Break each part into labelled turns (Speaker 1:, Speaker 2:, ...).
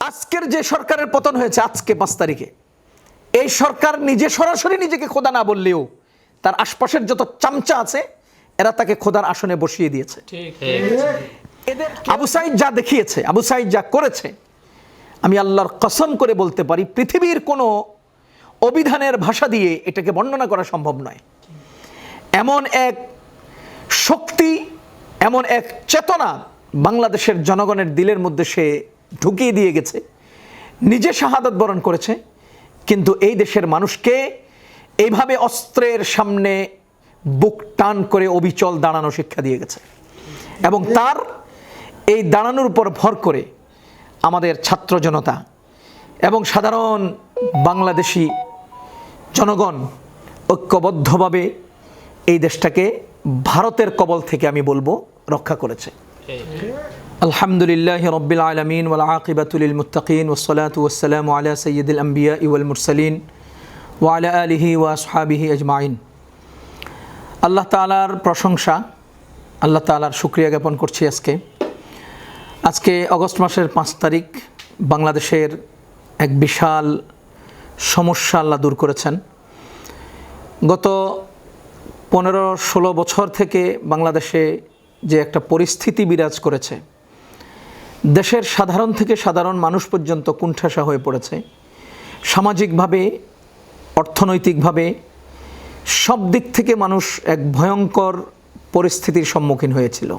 Speaker 1: আজকের যে সরকারের পতন হয়েছে আজকে পাঁচ তারিখে এই সরকার নিজে সরাসরি নিজেকে খোদা না বললেও তার আশপাশের যত চামচা আছে এরা তাকে খোদার আসনে বসিয়ে দিয়েছে। এদের আবু সাইদ যা দেখিয়েছে আবু সাইদ যা করেছে আমি আল্লাহর কসম করে বলতে পারি পৃথিবীর কোনো অভিধানের ভাষা দিয়ে এটাকে বর্ণনা করা সম্ভব নয়। এমন এক শক্তি এমন এক চেতনা বাংলাদেশের জনগণের দিলের মধ্যে সে ঢুকিয়ে দিয়ে গেছে। নিজে শাহাদত বরণ করেছে, কিন্তু এই দেশের মানুষকে এইভাবে অস্ত্রের সামনে বুক টান করে অবিচল দাঁড়ানো শিক্ষা দিয়ে গেছে। এবং তার এই দাঁড়ানোর উপর ভর করে আমাদের ছাত্র জনতা এবং সাধারণ বাংলাদেশি জনগণ ঐক্যবদ্ধভাবে এই দেশটাকে ভারতের কবল থেকে আমি বলব রক্ষা করেছে। আলহামদুলিল্লাহ রব্বিল আলমিন ওয়াল আকিবাতুল মুত্তাকিন ওসলাত ওসালাম আলা সৈয়দুল আম্বিয়া ইউল মুরসালিন ওয়ালা আলিহি ওয়া সাহাবিহি আজমাইন। আল্লাহ তালার প্রশংসা, আল্লাহ তালার শুক্রিয়া জ্ঞাপন করছি আজকে। আজকে অগস্ট মাসের পাঁচ তারিখ বাংলাদেশের এক বিশাল সমস্যা আল্লাহ দূর করেছেন। গত পনেরো ষোলো বছর থেকে বাংলাদেশে যে একটা পরিস্থিতি বিরাজ করেছে দেশের সাধারণ থেকে সাধারণ মানুষ পর্যন্ত কুণ্ঠাসা হয়ে পড়েছে। সামাজিকভাবে, অর্থনৈতিকভাবে সব দিক থেকে মানুষ এক ভয়ঙ্কর পরিস্থিতির সম্মুখীন হয়েছিল।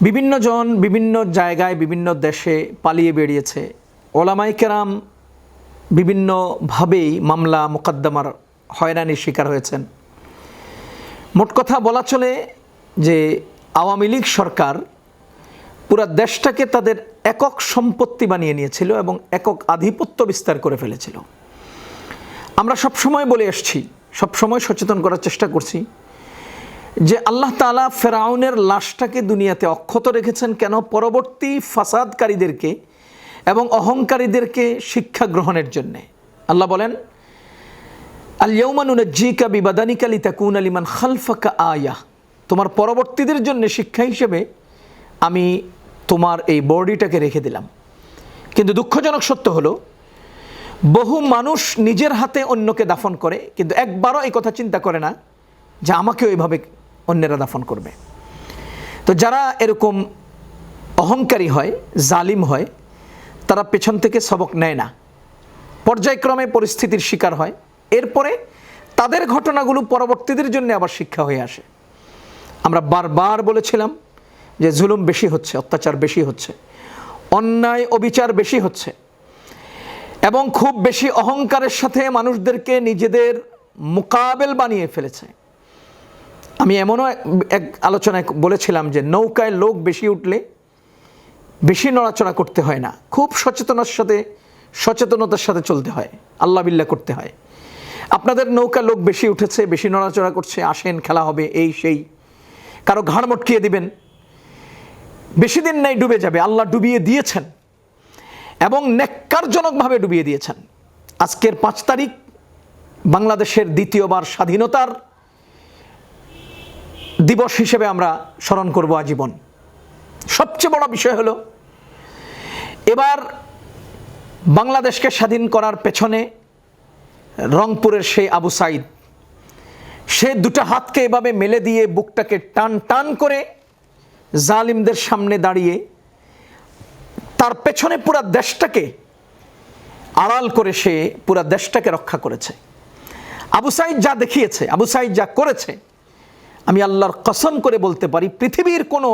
Speaker 1: বিভিন্ন জন বিভিন্ন জায়গায়, বিভিন্ন দেশে পালিয়ে বেরিয়েছে ওলামাই কেরাম বিভিন্নভাবেই মামলা মোকদ্দমার হয়রানির শিকার হয়েছেন। মোট কথা বলা চলে যে আওয়ামী লীগ সরকার পুরা দেশটাকে তাদের একক সম্পত্তি বানিয়ে নিয়েছিল এবং একক আধিপত্য বিস্তার করে ফেলেছিল। আমরা সবসময় বলে এসছি, সবসময় সচেতন করার চেষ্টা করছি যে আল্লাহ তালা ফেরাউনের লাশটাকে দুনিয়াতে অক্ষত রেখেছেন কেন? পরবর্তী ফাসাদকারীদেরকে এবং অহংকারীদেরকে শিক্ষা গ্রহণের জন্যে। আল্লাহ বলেন আলিয়ৌমানুন জিকা বিবাদানিকালি তাকুন আলিমান খালফাকা আয়া। তোমার পরবর্তীদের জন্য শিক্ষা হিসেবে আমি তোমার এই বডিটাকে রেখে দিলাম। কিন্তু দুঃখজনক সত্য হলো, বহু মানুষ নিজের হাতে অন্যকে দাফন করে, কিন্তু একবারও এই কথা চিন্তা করে না যে আমাকেও এইভাবে অন্যেরা দাফন করবে। তো যারা এরকম অহংকারী হয়, জালিম হয়, তারা পেছন থেকে সবক নেয় না। পর্যায়ক্রমে পরিস্থিতির শিকার হয়। এরপরে তাদের ঘটনাগুলো পরবর্তীদের জন্য আবার শিক্ষা হয়ে আসে। আমরা বারবার বলেছিলাম যে জুলুম বেশি হচ্ছে, অত্যাচার বেশি হচ্ছে, অন্যায় অবিচার বেশি হচ্ছে, এবং খুব বেশি অহংকারের সাথে মানুষদেরকে নিজেদের মোকাবেল বানিয়ে ফেলেছে। আমি এমনও এক- আলোচনায় বলেছিলাম যে নৌকায় লোক বেশি উঠলে বেশি নড়াচড়া করতে হয় না, খুব সচেতনার সাথে, সচেতনতার সাথে চলতে হয়, আল্লাহ বিল্লাহ করতে হয়। আপনাদের নৌকা লোক বেশি উঠেছে, বেশি নড়াচড়া করছে, আসেন, খেলা হবে, এই, সেই, কারও ঘাড় মটকিয়ে দিবেন বেশি দিন নাই ডুবে যাবে, আল্লাহ ডুবিয়ে দিয়েছেন। এবং নেককারজনকভাবে ডুবিয়ে দিয়েছেন। আজকের পাঁচ তারিখ বাংলাদেশের দ্বিতীয়বার স্বাধীনতার দিবস হিসেবে আমরা স্মরণ করব আজীবন। সবচেয়ে বড় বিষয় হলো, এবার বাংলাদেশকে স্বাধীন করার পেছনে রংপুরের সেই আবু সাইদ, সে দুটো হাতকে এভাবে মেলে দিয়ে বুকটাকে টান টান করে জালিমদের সামনে দাঁড়িয়ে তার পেছনে পুরা দেশটাকে আড়াল করে সে পুরা দেশটাকে রক্ষা করেছে। আবু সাইদ যা দেখিয়েছে, আবু সাইদ যা করেছে, আমি আল্লাহর কসম করে বলতে পারি, পৃথিবীর কোনো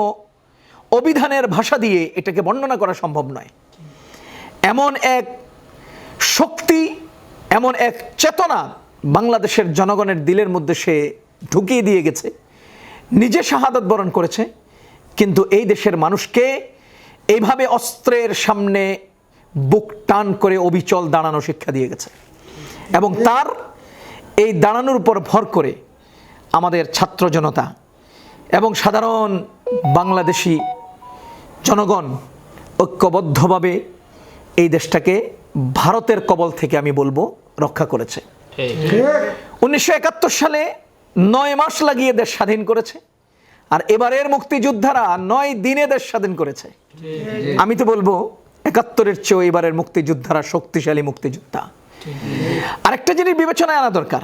Speaker 1: অভিধানের ভাষা দিয়ে এটাকে বর্ণনা করা সম্ভব নয়। এমন এক শক্তি, এমন এক চেতনা বাংলাদেশের জনগণের দিলের মধ্যে সে ঢুকিয়ে দিয়ে গেছে, নিজে শাহাদত বরণ করেছে কিন্তু এই দেশের মানুষকে এইভাবে অস্ত্রের সামনে বুক টান করে অবিচল দাঁড়ানো শিক্ষা দিয়ে গেছে। এবং তার এই দাঁড়ানোর উপর ভর করে আমাদের ছাত্র জনতা এবং সাধারণ বাংলাদেশি জনগণ ঐক্যবদ্ধভাবে এই দেশটাকে ভারতের কবল থেকে আমি বলব রক্ষা করেছে। উনিশশো একাত্তর সালে নয় মাস লাগিয়ে দেশ স্বাধীন করেছে। আর এবারের মুক্তিযোদ্ধারা নয় দিনে দেশ স্বাধীন করেছে। আমি তো বলব, একাত্তরের চেয়েও এবারের মুক্তিযোদ্ধারা শক্তিশালী মুক্তিযোদ্ধা। আরেকটা জিনিস বিবেচনায় আনা দরকার।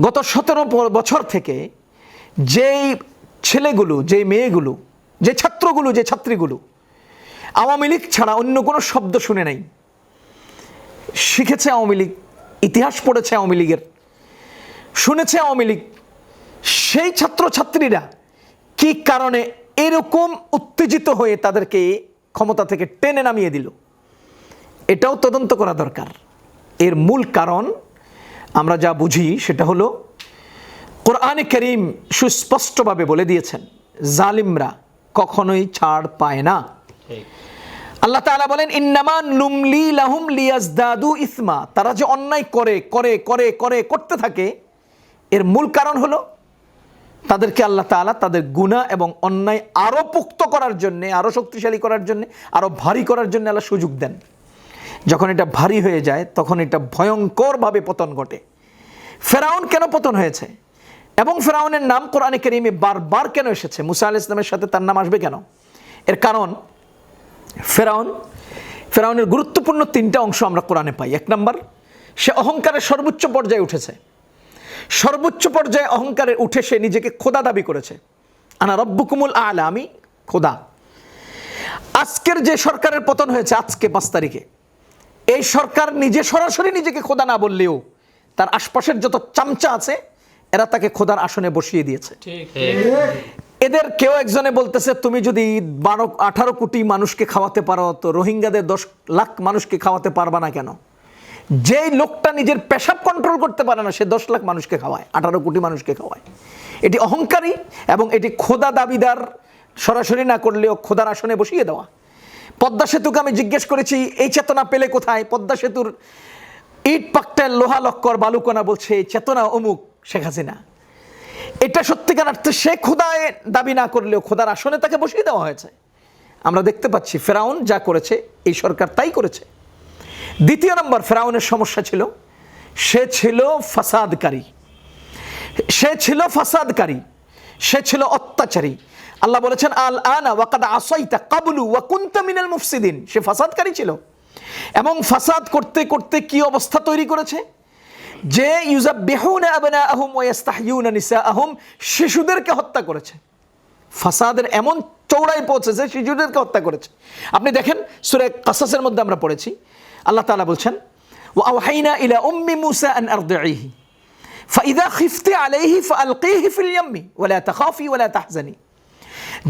Speaker 1: গত সতেরো বছর থেকে যেই ছেলেগুলো, যেই মেয়েগুলো, যে ছাত্রগুলো, যে ছাত্রীগুলো, আওয়ামী লীগ ছাড়া অন্য কোনো শব্দ শুনে নাই। শিখেছে আওয়ামী লীগ, ইতিহাস পড়েছে আওয়ামী লীগের। শুনেছে আওয়ামী লীগ। সেই ছাত্রছাত্রীরা কি কারণে এরকম উত্তেজিত হয়ে তাদেরকে ক্ষমতা থেকে টেনে নামিয়ে দিল? এটাও তদন্ত করা দরকার। এর মূল কারণ আমরা যা বুঝি সেটা হলো কোরআনে করিম সুস্পষ্টভাবে বলে দিয়েছেন জালিমরা কখনোই ছাড় পায় না। আল্লাহ তাআলা বলেন ইন্নামা নুমলি লাহুম লিয়াজদাদু ইসমা। তারা যে অন্যায় করে করে করে করে করতে থাকে এর মূল কারণ হলো তাদেরকে আল্লাহ তাআলা তাদের গুনাহ এবং অন্যায় আরও পুক্ত করার জন্যে আরও শক্তিশালী করার জন্য আরও ভারী করার জন্য আল্লাহ সুযোগ দেন। যখন এটা ভারী হয়ে যায়, তখন এটা ভয়ঙ্করভাবে পতন ঘটে। ফেরাউন কেন পতন হয়েছে? এবং ফেরাউনের নাম কোরআনে কেরিমে বারবার কেন এসেছে? মুসা আল ইসলামের সাথে তার নাম আসবে কেন? এর কারণ, ফেরাউন, ফেরাউনের গুরুত্বপূর্ণ তিনটা অংশ আমরা কোরআনে পাই। এক নম্বর, সে অহংকারের সর্বোচ্চ পর্যায়ে উঠেছে। সর্বোচ্চ পর্যায়ে অহংকারে উঠে সে নিজেকে খোদা দাবি করেছে। আনা রব্বুকুমুল আলা আমি খোদা। আজকের যে সরকারের পতন হয়েছে আজকে পাঁচ তারিখে এই সরকার নিজে সরাসরি নিজেকে খোদা না বললেও তার আশপাশের যত চামচা আছে এরা তাকে খোদার আসনে বসিয়ে দিয়েছে। এদের কেউ একজনে বলতেছে তুমি যদি বারো আঠারো কোটি মানুষকে খাওয়াতে পারো তো রোহিঙ্গাদের দশ লাখ মানুষকে খাওয়াতে পারবা না কেন? যেই লোকটা নিজের পেশাব কন্ট্রোল করতে পারে না, সে দশ লাখ মানুষকে খাওয়ায়, আঠারো কোটি মানুষকে খাওয়ায়। এটি অহংকারী এবং এটি খোদা দাবিদার, সরাসরি না করলেও খোদার আসনে বসিয়ে দেওয়া। পদ্মা সেতুকে আমি জিজ্ঞেস করেছি, এই চেতনা পেলে কোথায়? পদ্মা সেতুর ইট পাকটার লোহা লক্কর বালুকোনা বলছে চেতনা অমুক শেখ হাসিনা। এটা সত্যিকার অর্থে সে খোদায় দাবি না করলেও খোদার আসনে তাকে বসিয়ে দেওয়া হয়েছে। আমরা দেখতে পাচ্ছি, ফেরাউন যা করেছে, এই সরকার তাই করেছে। দ্বিতীয় নম্বর, ফেরাউনের সমস্যা ছিল, সে ছিল ফাসাদকারী। সে ছিল ফাসাদকারী, সে ছিল অত্যাচারী। আল্লাহ বলেছেন আল আনা ওয়াকাদ আসাইতা কাবলু ওয়া কুনতা মিনাল মুফসিদিন। সে ফাসাদকারী ছিল। এবং ফাসাদ করতে করতে কি অবস্থা তৈরি করেছে? যে ইউজাব্বিহুনা আবনাআহুম ওয়া ইস্তাহইউনা নিসাআহুম, শিশুদেরকে হত্যা করেছে। ফাসাদের এমন চৌড়ায় পৌঁছেছে, শিশুদেরকে হত্যা করেছে। আপনি দেখেন, সূরা কাসাসের মধ্যে আমরা পড়েছি আল্লাহ তালা বলছেন ও আহাইনা ইলা উম্মি মুসা আন আরদিহি ফাইদা খিফতে আলাইহি ফালকিহি ফিল ইয়াম্মি ওয়ালা তাখাফি ওয়ালা তাহজানি।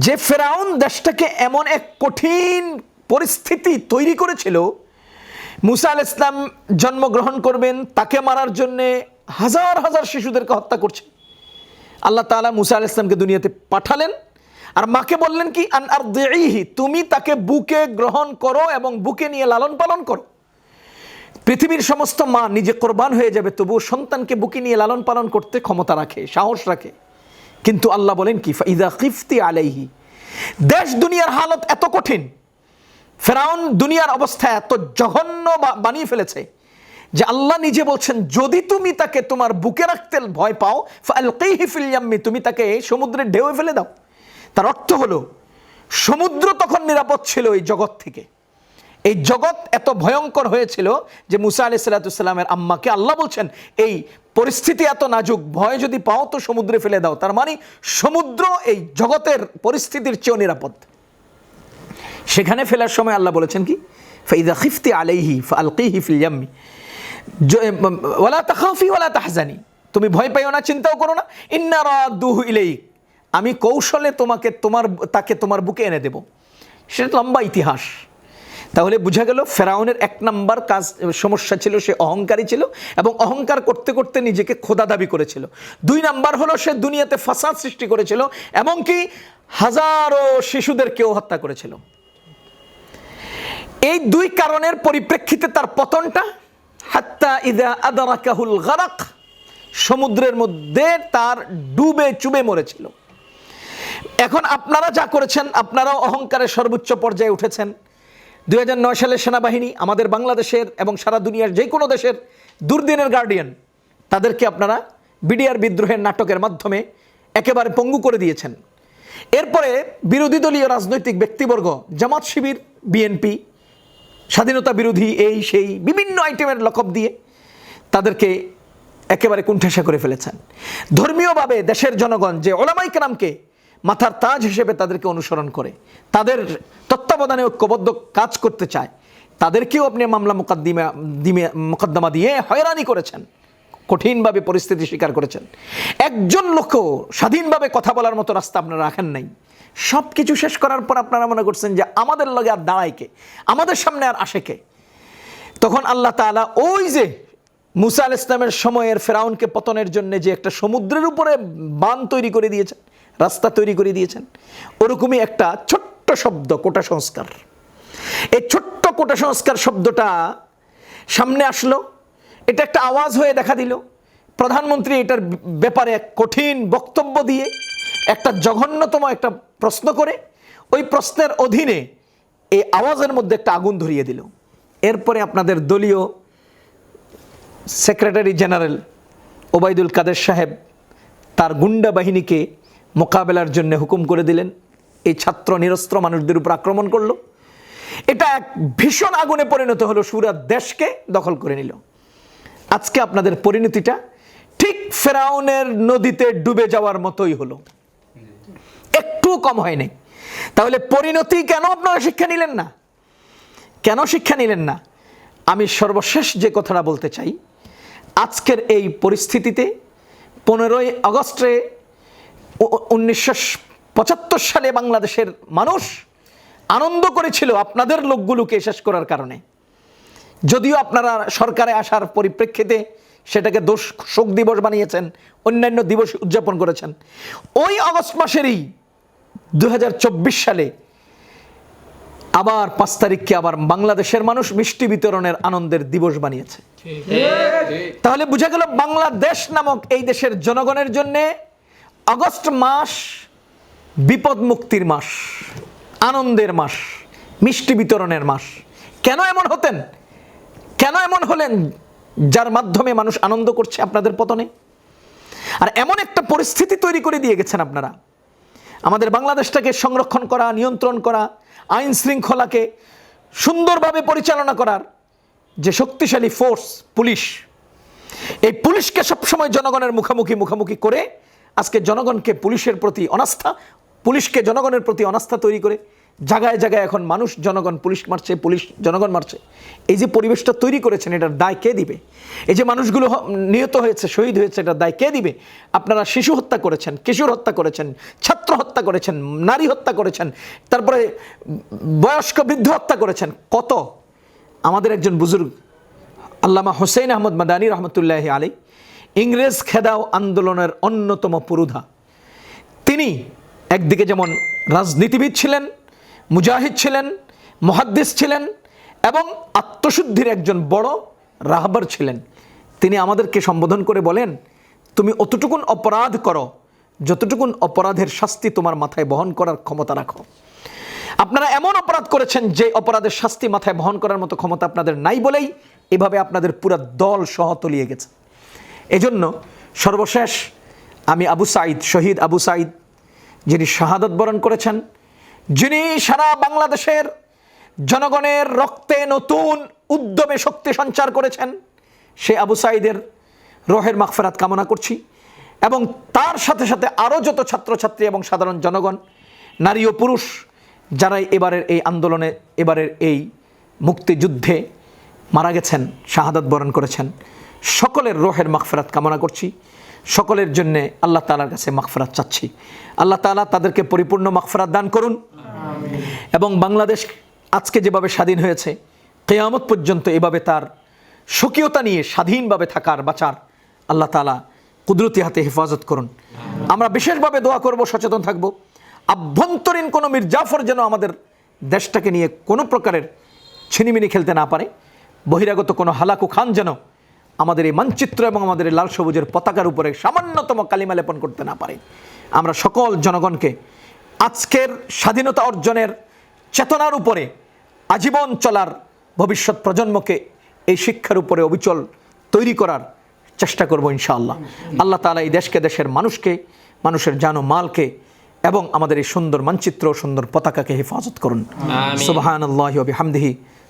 Speaker 1: যে ফেরাউন দেশটাকে এমন এক কঠিন পরিস্থিতি তৈরি করেছিল, মুসা আল ইসলাম জন্মগ্রহণ করবেন, তাকে মারার জন্যে হাজার হাজার শিশুদেরকে হত্যা করছে। আল্লাহ তালা মুসা আল ইসলামকে দুনিয়াতে পাঠালেন, আর মাকে বললেন কি, আন আর তুমি তাকে বুকে গ্রহণ করো এবং বুকে নিয়ে লালন পালন করো। পৃথিবীর সমস্ত মা নিজে কোরবান হয়ে যাবে, তবুও সন্তানকে বুকে নিয়ে লালন পালন করতে ক্ষমতা রাখে, সাহস রাখে। কিন্তু আল্লাহ বলেন কি ইদা কিফতি আলাইহি। দেশ দুনিয়ার হালত এত কঠিন, ফেরাউন দুনিয়ার অবস্থা এত জঘন্য বানিয়ে ফেলেছে, যে আল্লাহ নিজে বলছেন, যদি তুমি তাকে তোমার বুকে রাখতে ভয় পাও, ফালকিহি ফিল ইয়াম্মি, তুমি তাকে সমুদ্রে ঢেউয়ে ফেলে দাও। তার অর্থ হলো, সমুদ্র তখন নিরাপদ ছিল এই জগৎ থেকে। এই জগৎ এত ভয়ঙ্কর হয়েছিল যে মুসা আলি সাল্লাতুসাল্লামের আম্মাকে আল্লাহ বলছেন, এই পরিস্থিতি এত নাজুক, ভয় যদি পাও তো সমুদ্রে ফেলে দাও। তার মানে সমুদ্র এই জগতের পরিস্থিতির চেয়েও নিরাপদ। সেখানে ফেলার সময় আল্লাহ বলেছেন কি? ফাইদা খিফতি আলাইহি ফালকিহি ফিল ইয়াম্মি। ওয়ালা তাখাফি ওয়ালা তাহজানি। তুমি ভয় পাইও না, চিন্তাও করো না। ইন্না রাদ্দুহু ইলাইক। আমি কৌশলে তোমাকে তোমার, তাকে তোমার বুকে এনে দেব। সেটা লম্বা ইতিহাস। তাহলে বোঝা গেল ফেরাউনের এক নাম্বার কাজ, সমস্যা ছিল, সে অহংকারী ছিল এবং অহংকার করতে করতে নিজেকে খোদা দাবি করেছিল। দুই নাম্বার হলো সে দুনিয়াতে ফাসাদ সৃষ্টি করেছিল, এমনকি হাজারো শিশুদেরকেও হত্যা করেছিল। এই দুই কারণের পরিপ্রেক্ষিতে তার পতনটা, হাত্তা ইদা আদারাকাহুল গারাক, সমুদ্রের মধ্যে তার ডুবে চুবে মরেছিল। এখন আপনারা যা করেছেন, আপনারাও অহংকারের সর্বোচ্চ পর্যায়ে উঠেছেন। দুই হাজার নয় সালের সেনাবাহিনী আমাদের বাংলাদেশের এবং সারা দুনিয়ার যে কোনো দেশের দুর্দিনের গার্ডিয়ান তাদেরকে আপনারা বিডিআর বিদ্রোহের নাটকের মাধ্যমে একেবারে পঙ্গু করে দিয়েছেন। এরপরে বিরোধী দলীয় রাজনৈতিক ব্যক্তিবর্গ, জামাত শিবির, বিএনপি, স্বাধীনতা বিরোধী এই সেই বিভিন্ন আইটেমের লকব দিয়ে তাদেরকে একেবারে কুণ্ঠাসা করে ফেলেছেন। ধর্মীয়ভাবে দেশের জনগণ, যে ওলামাই কেরামকে মাথার তাজ হিসেবে তাদেরকে অনুসরণ করে। তাদের তত্ত্বাবধানে ঐক্যবদ্ধ কাজ করতে চায়। তাদেরকেও আপনি মামলা মোকদ্দিমা, দিমে, মোকদ্দমা দিয়ে হয়রানি করেছেন। কঠিনভাবে পরিস্থিতি স্বীকার করেছেন। একজন লোকও স্বাধীনভাবে কথা বলার মতো রাস্তা আপনারা রাখেন নাই। সব কিছু শেষ করার পর আপনারা মনে করছেন যে আমাদের লগে আর দাঁড়ায় কে? আমাদের সামনে আর আসে কে? তখন আল্লাহ তাআলা ওই যে মুসা আল ইসলামের সময়ের ফেরাউনকে পতনের জন্য যে একটা সমুদ্রের উপরে বান তৈরি করে দিয়েছেন রাস্তা তৈরি করে দিয়েছেন। ওরকমই একটা ছোট্ট শব্দ, কোটা সংস্কার। এই ছোট্ট কোটা সংস্কার শব্দটা সামনে আসলো। এটা একটা আওয়াজ হয়ে দেখা দিল। প্রধানমন্ত্রী এটার ব্যাপারে এক কঠিন বক্তব্য দিয়ে একটা জঘন্যতম একটা প্রশ্ন করে, ওই প্রশ্নের অধীনে এই আওয়াজের মধ্যে একটা আগুন ধরিয়ে দিল। এরপরে আপনাদের দলীয় সেক্রেটারি জেনারেল ওবায়দুল কাদের সাহেব তার গুন্ডা বাহিনীকে মোকাবেলার জন্য হুকুম করে দিলেন। এই ছাত্র নিরস্ত্র মানুষদের উপর আক্রমণ করল। এটা এক ভীষণ আগুনে পরিণত হলো, সুরা দেশকে দখল করে নিল। আজকে আপনাদের পরিণতিটা ঠিক ফেরাউনের নদীতে ডুবে যাওয়ার মতোই হলো। একটু কম হয়নি তাহলে পরিণতি কেন আপনারা শিক্ষা নিলেন না? কেন শিক্ষা নিলেন না? আমি সর্বশেষ যে কথাটা বলতে চাই, আজকের এই পরিস্থিতিতে পনেরোই আগস্টে উনিশশো পঁচাত্তর সালে বাংলাদেশের মানুষ আনন্দ করেছিল আপনাদের লোকগুলোকে শেষ করার কারণে। যদিও আপনারা সরকারে আসার পরিপ্রেক্ষিতে সেটাকে দোষ শোক দিবস বানিয়েছেন অন্যান্য দিবস উদযাপন করেছেন। ওই আগস্ট মাসেরই দু হাজার চব্বিশ সালে আবার পাঁচ তারিখকে আবার বাংলাদেশের মানুষ মিষ্টি বিতরণের আনন্দের দিবস বানিয়েছে। তাহলে বুঝা গেল বাংলাদেশ নামক এই দেশের জনগণের জন্যে আগস্ট মাস, বিপদ মুক্তির মাস, আনন্দের মাস, মিষ্টি বিতরণের মাস। কেন এমন হতেন? কেন এমন হলেন যার মাধ্যমে মানুষ আনন্দ করছে আপনাদের পতনে? আর এমন একটা পরিস্থিতি তৈরি করে দিয়ে গেছেন আপনারা। আমাদের বাংলাদেশটাকে সংরক্ষণ করা, নিয়ন্ত্রণ করা, আইন শৃঙ্খলাকে সুন্দরভাবে পরিচালনা করার যে শক্তিশালী ফোর্স পুলিশ, এই পুলিশকে সবসময় জনগণের মুখোমুখি মুখোমুখি করে আজকে জনগণকে পুলিশের প্রতি অনাস্থা, পুলিশকে জনগণের প্রতি অনাস্থা তৈরি করে জায়গায় জায়গায় এখন মানুষ জনগণ পুলিশ মারছে, পুলিশ জনগণ মারছে। এই যে পরিবেশটা তৈরি করেছেন, এটার দায় কে দিবে? এই যে মানুষগুলো নিহত হয়েছে, শহীদ হয়েছে, এটার দায় কে দিবে? আপনারা শিশু হত্যা করেছেন, কিশোর হত্যা করেছেন, ছাত্র হত্যা করেছেন, নারী হত্যা করেছেন, তারপরে বয়স্ক, বৃদ্ধ হত্যা করেছেন, কত? আমাদের একজন বুজুর্গ, আল্লামা হোসেন আহমদ মাদানী রহমতুল্লাহ আলী ইংরেজ খেদাও আন্দোলনের অন্যতম পুরুধা। তিনি একদিকে যেমন রাজনীতিবিদ ছিলেন, মুজাহিদ ছিলেন, মহাদ্দিস ছিলেন এবং আত্মশুদ্ধির একজন বড় রাহবার ছিলেন। তিনি আমাদেরকে সম্বোধন করে বলেন, তুমি অতটুকুন অপরাধ করো, যতটুকুন অপরাধের শাস্তি তোমার মাথায় বহন করার ক্ষমতা রাখো। আপনারা এমন অপরাধ করেছেন যে অপরাধের শাস্তি মাথায় বহন করার মতো ক্ষমতা আপনাদের নাই বলেই এভাবে আপনাদের পুরো দল সহ তলিয়ে গেছে। এজন্য সর্বশেষ আমি আবু সাইদ শহীদ আবু সাইদ যিনি শাহাদত বরণ করেছেন, যিনি সারা বাংলাদেশের জনগণের রক্তে নতুন উদ্যমে শক্তি সঞ্চার করেছেন, সে আবু সাইদের রোহের মাগফেরাত কামনা করছি। এবং তার সাথে সাথে আরও যত ছাত্রছাত্রী এবং সাধারণ জনগণ, নারী ও পুরুষ, যারাই এবারের এই আন্দোলনে, এবারের এই মুক্তিযুদ্ধে মারা গেছেন, শাহাদাত বরণ করেছেন সকলের রোহের মাগফেরাত কামনা করছি। সকলের জন্যে আল্লাহ তালার কাছে মাগফেরাত চাচ্ছি। আল্লাহ তালা তাদেরকে পরিপূর্ণ মাগফেরাত দান করুন। এবং বাংলাদেশ আজকে যেভাবে স্বাধীন হয়েছে, কেয়ামত পর্যন্ত এভাবে তার স্বকীয়তা নিয়ে স্বাধীনভাবে থাকার বাঁচার আল্লাহ তালা কুদরতি হাতে হেফাজত করুন। আমরা বিশেষভাবে দোয়া করব, সচেতন থাকব। আভ্যন্তরীণ কোনো মির্জাফর যেন আমাদের দেশটাকে নিয়ে কোনো প্রকারের ছিনিমিনি খেলতে না পারে। বহিরাগত কোনো হালাকু খান যেন আমাদের এই মানচিত্র এবং আমাদের লাল সবুজের পতাকার উপরে সামান্যতম কালিমা লেপন করতে না পারে। আমরা সকল জনগণকে আজকের স্বাধীনতা অর্জনের চেতনার উপরে আজীবন চলার ভবিষ্যৎ প্রজন্মকে এই শিক্ষার উপরে অবিচল তৈরি করার চেষ্টা করব ইনশাআল্লাহ। আল্লাহ তালা এই দেশকে দেশের মানুষকে মানুষের জানো মালকে এবং আমাদের এই সুন্দর মানচিত্র সুন্দর পতাকাকে হেফাজত করুন। সুবাহান আল্লাহ হামদিহি